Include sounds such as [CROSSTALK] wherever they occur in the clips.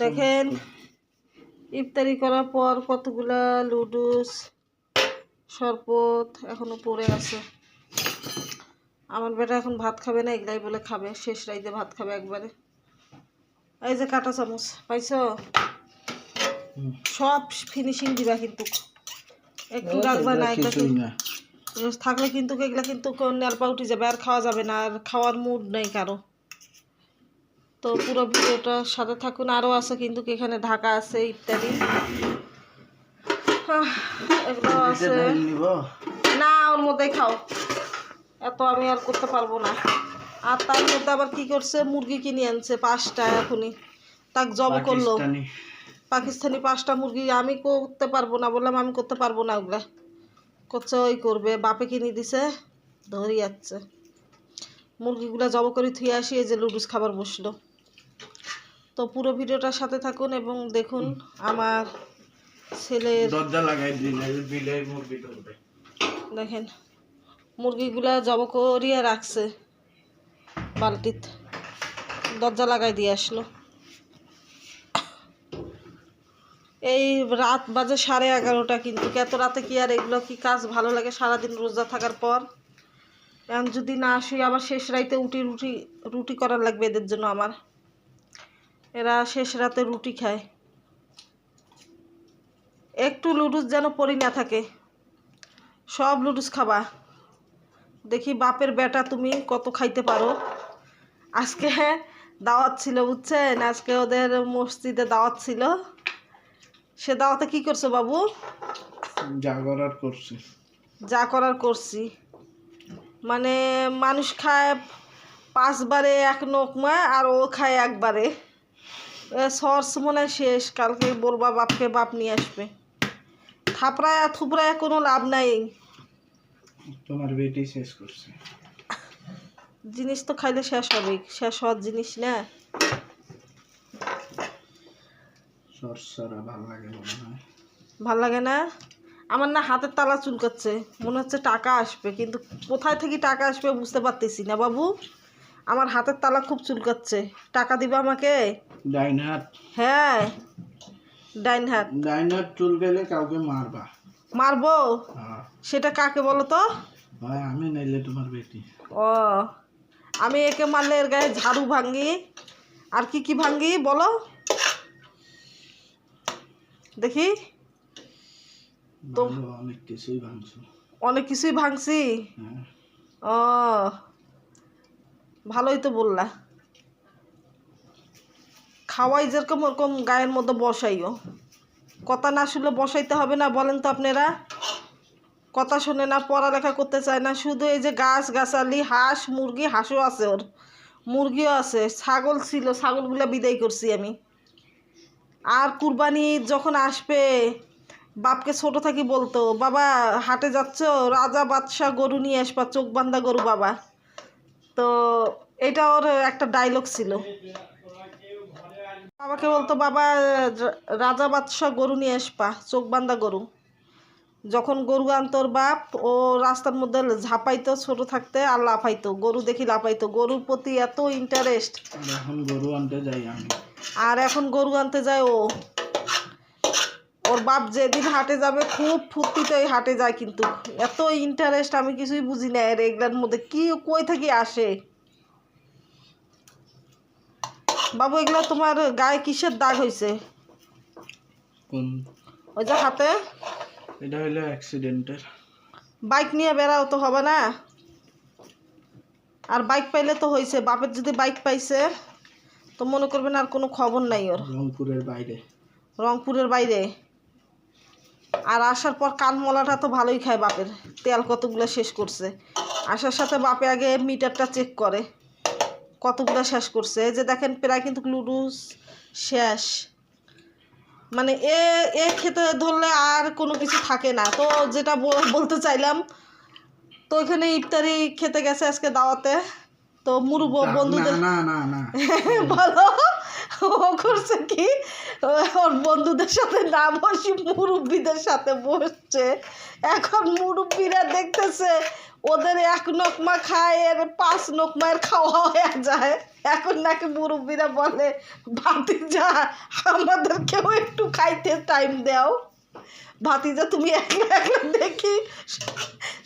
দেখেন ইফতারি করার পর কতগুলা লুডুস শরবত এখনও পড়ে আছে। আমার বেটা এখন ভাত খাবে না এগুলাই বলে খাবে। শেষ রাইতে ভাত খাবে একবারে। এই যে কাটা চামচ পাইছো। সব ফিনিশিং দিবা কিন্তু। একটু রাখবা না। থাকলে কিন্তু এগুলা কিন্তু নেলপা উঠে যাবে আর খাওয়া যাবে না আর খাওয়ার মুড নেই কারও। তো পুরো ভিডিওটার সাথে থাকুন। আরও আছে কিন্তু এখানে ঢাকা আছে ইত্যাদি। এগুলো আছে। না ওর মধ্যেই খাও। এত আমি আর করতে পারব না। আর তার মধ্যে আবার কি করছে? মুরগি কিনে আনছে পাঁচটা এখনই। তাক জব করল। পাকিস্তানি। পাকিস্তানি পাঁচটা মুরগি আমি করতে পারব না বললাম আমি করতে পারব না ওগুলা। করছে ওই করবে। বাপে কিনে দিছে ধরি যাচ্ছে মুরগিগুলা জব করে থুয়ে আসি এই যে লুডুস খাবার বসল। তো পুরো ভিডিওটার সাথে থাকুন এবং দেখুন আমার ছেলের দরজা লাগাই দেখেন মুরগিগুলা জব করিয়া রাখছে বালতিত। দরজা লাগাই দিয়ে আসলো। এই রাত বাজে সাড়ে এগারোটা কিন্তু এত রাতে কি আর এগুলো কি কাজ ভালো লাগে? সারাদিন রোজা থাকার পর। এখন যদি না আসি আবার শেষ রাইতে উঠি রুটি রুটি করার লাগবে এদের জন্য আমার। এরা শেষ রাতে রুটি খায়। একটু লুডুস যেন পরি না থাকে। সব লুডুস খাবা। দেখি বাপের বেটা তুমি কত খাইতে পারো। আজকে দাওয়াত ছিল বুঝছেন? আজকে ওদের মসজিদে দাওয়াত ছিল। সে দাওয়াতে কি করছ বাবু? জাগরার করছে। যা করার করছি। মানে মানুষ খায় পাঁচবারে এক নোকমা আর ও খায় একবারে। সর্স মনে শেষ। কালকে বলবা বাপকে বাপ নিয়ে আসবে। থাপড়ায় থুপড়ায় কোনো লাভ নাই। তোমার বেটি শেষ করছে। জিনিস তো খাইলে শেষ হবে। শেষ হওয়ার জিনিস না। সরসরা ভালো লাগে মনে হয়। ভালো লাগে না? আমার না হাতের তালা চুলকাচ্ছে। মনে হচ্ছে টাকা আসবে। কিন্তু কোথায় থেকে টাকা আসবে বুঝতে পারতেছি না বাবু। আমার হাতের তালা খুব চুলকাচ্ছে। টাকা দিবে আমাকে? ডাইন হাত হ্যাঁ ডাইন হাত ডাইন হাত চুল গেলে কাউকে মারবা। মারবো? হ্যাঁ। সেটা কাকে বলো তো? আমি নাইলে তোমার বেটি। ও আমি একে মারলে এর গায়ে ঝাড়ু ভাঙ্গি। আর কি কি ভাঙ্গি বলো? দেখি। অনেক কিছুই ভাঙছো। অনেক কিছুই ভাঙছি? হ্যাঁ। ও ভালোই তো বললা। খাওয়াই যেরকম ওরকম গায়ের মধ্যে বসাইও। কথা না শুনলে বসাইতে হবে না, বলেন তো আপনারা? কথা শুনে না পড়ালেখা করতে চায় না, শুধু এই যে গাছ গাছালি হাঁস, মুরগি, হাঁসও আছে ওর। মুরগিও আছে, ছাগল ছিল, ছাগলগুলো বিদায় করছি আমি। আর কুরবানি যখন আসবে, বাপকে ছোট থাকি বলতো, বাবা, হাটে যাচ্ছ? রাজা বাদশাহ গরু নিয়ে আসবা, চোখ বান্ধা গরু বাবা। তো এটা ওর একটা ডায়লগ ছিল। বাবাকে বলতো বাবা রাজা বাদশাহ গরু নিয়ে আসবা চোখ বান্ধা গরু। যখন গরু আনতোর বাপ ও রাস্তার মধ্যে ঝাঁপাইতো ছোট থাকতে আর লাফাইতো। গরু দেখি লাফাইতো। গরুর প্রতি এত ইন্টারেস্ট এখন গরু আনতে যাই আমি। আর এখন গরু আনতে যায় ও। ওর বাপ যেদিন হাটে যাবে খুব ফুর্তিতে ওই হাটে যায় কিন্তু। এত ইন্টারেস্ট আমি কিছুই বুঝি না এর এগুলার মধ্যে। কি কই থেকে আসে? বাবু এগুলো তোমার গায়ে কিসের দাগ হয়েছে কোন? ওই যে হাতে। এটা হইল অ্যাক্সিডেন্টের বাইক নিয়ে বেড়াও তো হবে না? আর বাইক পাইলে তো হয়েছে বাপের যদি বাইক পাইছে তো মনে করবেন আর কোনো খবর নাই ওর। রংপুরের বাইরে। রংপুরের বাইরে। আর আসার পর কানমলাটা তো ভালোই খায় বাপের তেল কতগুলো শেষ করছে। আসার সাথে বাপে আগে মিটারটা চেক করে। কতগুলো শেষ করছে? এই যে দেখেন প্রায় কিন্তু লুডুস শেষ। মানে এ এ খেতে ধরলে আর কোনো কিছু থাকে না। তো যেটা বলতে চাইলাম তো ওইখানে ইফতারি খেতে গেছে আজকে দাওয়াতে। তো মুরুব বন্ধুদের না না না। [LAUGHS] বলো। ও করছে কি? ওর বন্ধুদের সাথে না বসি মুরব্বীদের সাথে বসছে। এখন মুরব্বীরা দেখতেছে ওদের এক নকমা খায় এর পাঁচ নকমায়ের খাওয়া হয়ে যায়। এখন নাকি মুরব্বীরা বলে ভাতিজা আমাদেরকেও একটু খাইতে টাইম দাও। ভাতিজা তুমি একলা একলা দেখি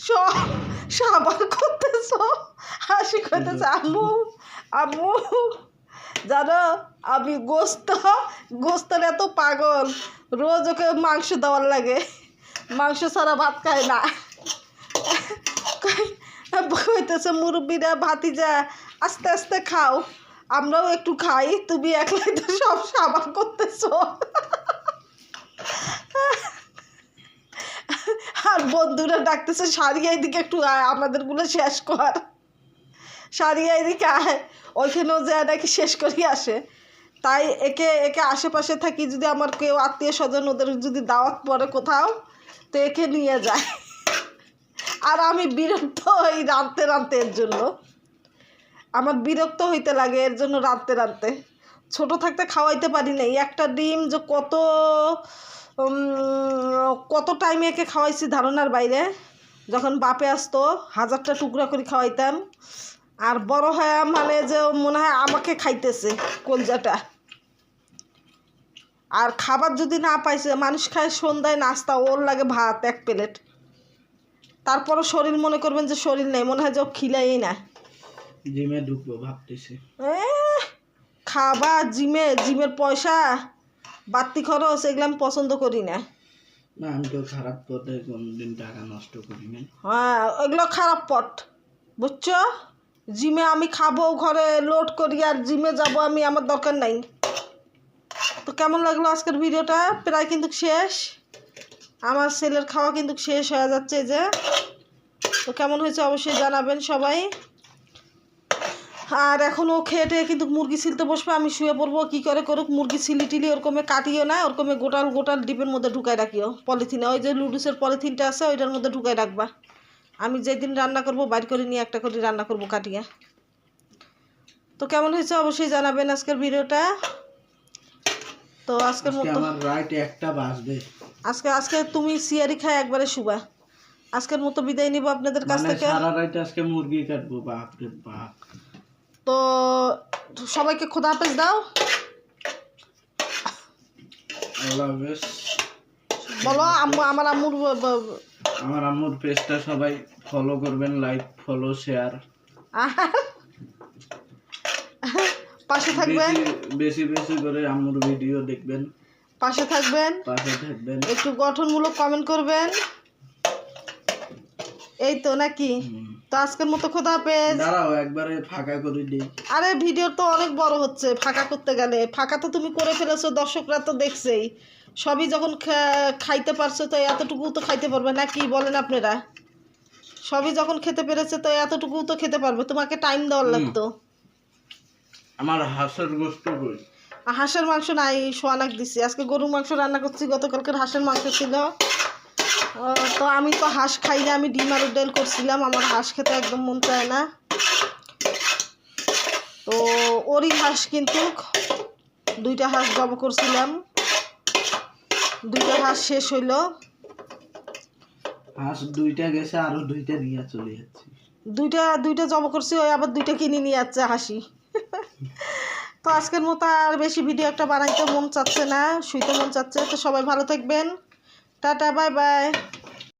সব সাবার করতেছ হাসি করতেছে আম্মু আম্মু জানো, আমি গোস্ত, গোস্তের এত পাগল। রোজ ওকে মাংস দেওয়ার লাগে। মাংস ছাড়া ভাত খায় না। কইতেছে, মুরব্বীরা, ভাতিজা, আস্তে আস্তে খাও। আমরাও একটু খাই, তুমি একলাই তো সব সাবান করতেছো। আর বন্ধুরা ডাকতেছে, সারিয়া, এদিকে একটু আমাদেরগুলো শেষ কর। সারিয়া এদিকে ওইখানেও যায় নাকি শেষ করি আসে। তাই একে একে আশেপাশে থাকি যদি আমার কেউ আত্মীয় স্বজন ওদের যদি দাওয়াত পড়ে কোথাও, তো একে নিয়ে যায়। আর আমি বিরক্ত হই রাঁধতে রাঁধতে এর জন্য। আমার বিরক্ত হইতে লাগে এর জন্য রাঁধতে রাঁধতে। ছোট থাকতে খাওয়াইতে পারি নাই। একটা ডিম যে কত কত টাইমে একে খাওয়াইছি ধারণার বাইরে। যখন বাপে আসতো, হাজারটা টুকরা করে খাওয়াইতাম। আর বড় হয়ে মানে যে মনে হয় আমাকে খাইতেছে কলজাটা। আর খাবার যদি না পাইছে মানুষ খায় সন্ধ্যায় নাস্তা ওর লাগে ভাত এক প্লেট। তারপরও শরীর মনে করবেন যে শরীর নেই মনে হয় যে ও খিলাই না। জিমে ঢুকবো ভাবতেছি। খাবা জিমে জিমের পয়সা বাড়তি খরচ এগুলো আমি পছন্দ করি না। না আমি তো খারাপ পথে কোনদিন টাকা নষ্ট করি না হ্যাঁ ওইগুলো খারাপ পথ বুঝছ? জিমে আমি খাব ঘরে লোড করি আর জিমে যাব আমি, আমার দরকার নাই। তো কেমন লাগল আজকের ভিডিওটা? প্রায় কিন্তু শেষ। আমার ছেলের খাওয়া কিন্তু শেষ হয়ে যাচ্ছে যে। তো কেমন হয়েছে অবশ্যই জানাবেন সবাই। আর এখন ও খেয়ে টেয়ে কিন্তু মুরগি ছিলতে বসবে, আমি শুয়ে পড়ব, কী করে করুক, মুরগি ছিলি টিলি ওরকমে কাটিও না, ওরকমে গোটাল গোটাল ডিপের মধ্যে ঢুকাই রাখিও। পলিথিনে, ওই যে লুডুসের পলিথিনটা আছে, ওইটার মধ্যে ঢুকাই রাখবা। আমি যেদিন রান্না করব বাইর করে নিয়ে একটা করে রান্না করব কাটিয়া। তো কেমন হয়েছে অবশ্যই জানাবেন আজকের ভিডিওটা। তো আজকের আজকে মতো আমার রাইট একটা বাজবে। আজকে আজকে তুমি সিয়ারি খায় একবারে শুবা। আজকের মতো বিদায় নিব আপনাদের কাছ মানে থেকে। সারা রাইট আজকে মুরগি কাটবো বাপ রে বাপ। তো সবাইকে খোদা হাফেজ দাও। আল্লাহ হাফেজ। বলো আম্মু আমার আম্মুর আমার আম্মুর পেজটা সবাই ফলো করবেন লাইক ফলো শেয়ার পাশে থাকবেন। বেশি বেশি করে আম্মুর ভিডিও দেখবেন। পাশে থাকবেন। পাশে থাকবেন। একটু গঠনমূলক কমেন্ট করবেন। এই তো নাকি। তো আজকের মতো খোদা হাফেজ। দাঁড়াও একবারে ফাঁকা করে দিই। আরে ভিডিও তো অনেক বড় হচ্ছে ফাঁকা করতে গেলে। ফাঁকা তো তুমি করে ফেলেছো দর্শকরা তো দেখছেই। সবই যখন খাইতে পারছ তো এতটুকু তো খাইতে পারবে না কি বলেন আপনারা? সবই যখন খেতে পেরেছে তো এতটুকু তো খেতে পারবে তোমাকে টাইম দেওয়ার লাগতো। আমার হাঁসের গোস্ত হাঁসের মাংস নাই সোয়ানাক দিছি। আজকে গরুর মাংস রান্না করছি গতকালকের হাঁসের মাংস ছিল। তো আমি তো হাঁস খাই না আমি ডিম আলুর ডাল করছিলাম আমার হাঁস খেতে একদম মন চায় না। তো ওরই হাঁস কিন্তু দুইটা হাঁস জব করছিলাম। দুইটা হাঁস শেষ হইল। হাঁস দুইটা গেছে আরও দুইটা নিয়ে চলে যাচ্ছি। দুইটা দুইটা জব করছি ওই আবার দুইটা কিনে নিয়ে যাচ্ছে হাসি। তো আজকের মতো আর বেশি ভিডিও একটা বানাইতে মন চাচ্ছে না শুইতে মন চাচ্ছে। তো সবাই ভালো থাকবেন। 大大拜拜。